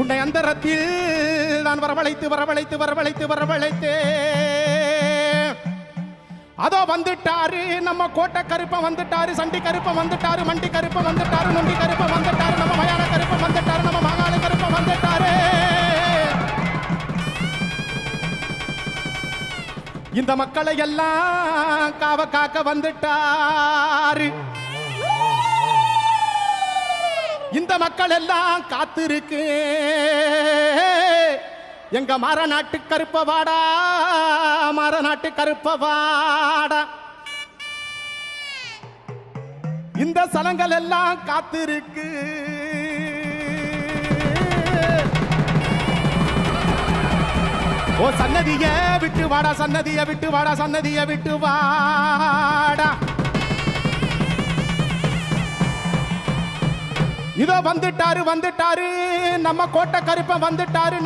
உன்னை அந்தரத்தில் நான் வரவழைத்து வரவழைத்து வரவழைத்து வரவழைத்து. அதோ வந்துட்டாரு நம்ம கோட்டை கருப்பம் வந்துட்டாரு சண்டி கருப்பன் வந்துட்டாரு மண்டி கருப்பன் வந்துட்டாரு நொண்டி கருப்பன் வந்துட்டாரு நம்ம மயான கருப்பன் வந்துட்டாரு நம்ம மாகாள கருப்பன் வந்துட்டாரு. இந்த மக்களை எல்லாம் காவ காக்க வந்துட்டாரு. இந்த மக்கள் எல்லாம் காத்திருக்கு. எங்க மரநாட்டு கருப்பவாடா மரநாட்டு கருப்பவாடா இந்த சலங்கள் எல்லாம் காத்திருக்கு. ஓ சன்னதிய விட்டு வாடா சன்னதிய விட்டு வாடா சன்னதிய விட்டு வாடா. இதோ வந்துட்டாரு வந்துட்டாரு. நம்ம கோட்டை கருப்பன் வந்துட்டாரு.